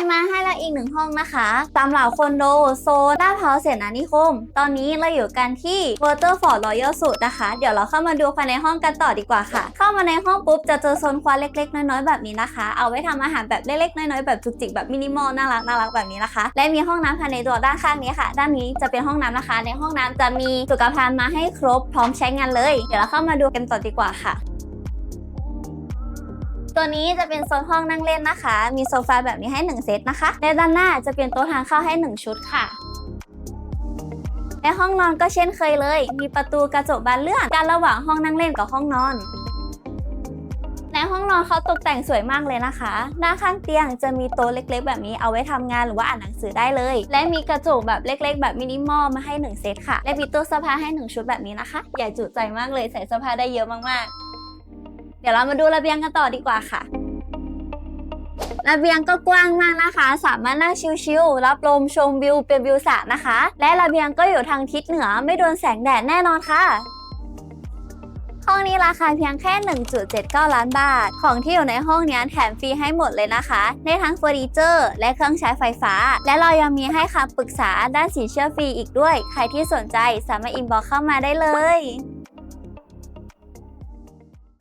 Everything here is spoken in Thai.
มีมาให้เราอีกหนึ่งห้องนะคะตามเหล่าคอนโดโซนลาดพร้าวเสนานิคม ตอนนี้เราอยู่กันที่ Waterford Royal Suite นะคะ เดี๋ยวเราเข้ามาดูภายในห้องกันต่อดีกว่าค่ะ เข้ามาในห้องปุ๊บจะเจอโซนครัวเล็กๆ น้อยๆ แบบนี้นะคะ เอาไว้ทำอาหารแบบเล็กๆ น้อยๆ แบบจุกจิกแบบมินิมอลน่ารักน่ารักแบบนี้นะคะ และมีห้องน้ำภายในตัวด้านข้างนี้ค่ะ ด้านนี้จะเป็นห้องน้ำนะคะ ในห้องน้ำจะมีสุขภัณฑ์มาให้ครบพร้อมใช้งานเลย เดี๋ยวเราเข้ามาดูกันต่อดีกว่าค่ะ ตัวนี้จะเป็นโซนห้องนั่งเล่นนะคะ มีโซฟาแบบนี้ให้ 1 เซตนะคะ และด้านหน้าจะเป็นโต๊ะทานข้าวให้ 1 ชุดค่ะและห้องนอนก็เช่นเคยเลย มีประตูกระจกบานเลื่อนกันระหว่างห้องนั่งเล่นกับห้องนอนในห้องนอนเขาตกแต่งสวยมากเลยนะคะ ด้านข้างเตียงจะมีโต๊ะเล็ก ๆ แบบนี้เอาไว้ทำงานหรือว่าอ่านหนังสือได้เลย และมีกระจกแบบเล็ก ๆ แบบมินิมอลมาให้ 1 เซตค่ะ และมีตู้เสื้อผ้าให้ 1 ชุดแบบนี้นะคะใหญ่จุใจมากเลยใส่เสื้อผ้าได้เยอะมากๆ เดี๋ยวเรามาดูระเบียงกันต่อดีกว่าค่ะ ระเบียงก็กว้างมากนะคะ สามารถนั่งชิลๆรับลมชมวิวเป็นวิวสระนะคะ และระเบียงก็อยู่ทางทิศเหนือไม่โดนแสงแดดแน่นอนค่ะห้องนี้ราคาเพียงแค่ 1.79 ล้านบาท ของที่อยู่ในห้องนี้แถมฟรีให้หมดเลยนะคะได้ทั้งเฟอร์นิเจอร์และเครื่องใช้ไฟฟ้า และเรายังมีให้คำปรึกษาด้านสินเชื่อฟรีอีกด้วย ใครที่สนใจสามารถอินบ็อกเข้ามาได้เลย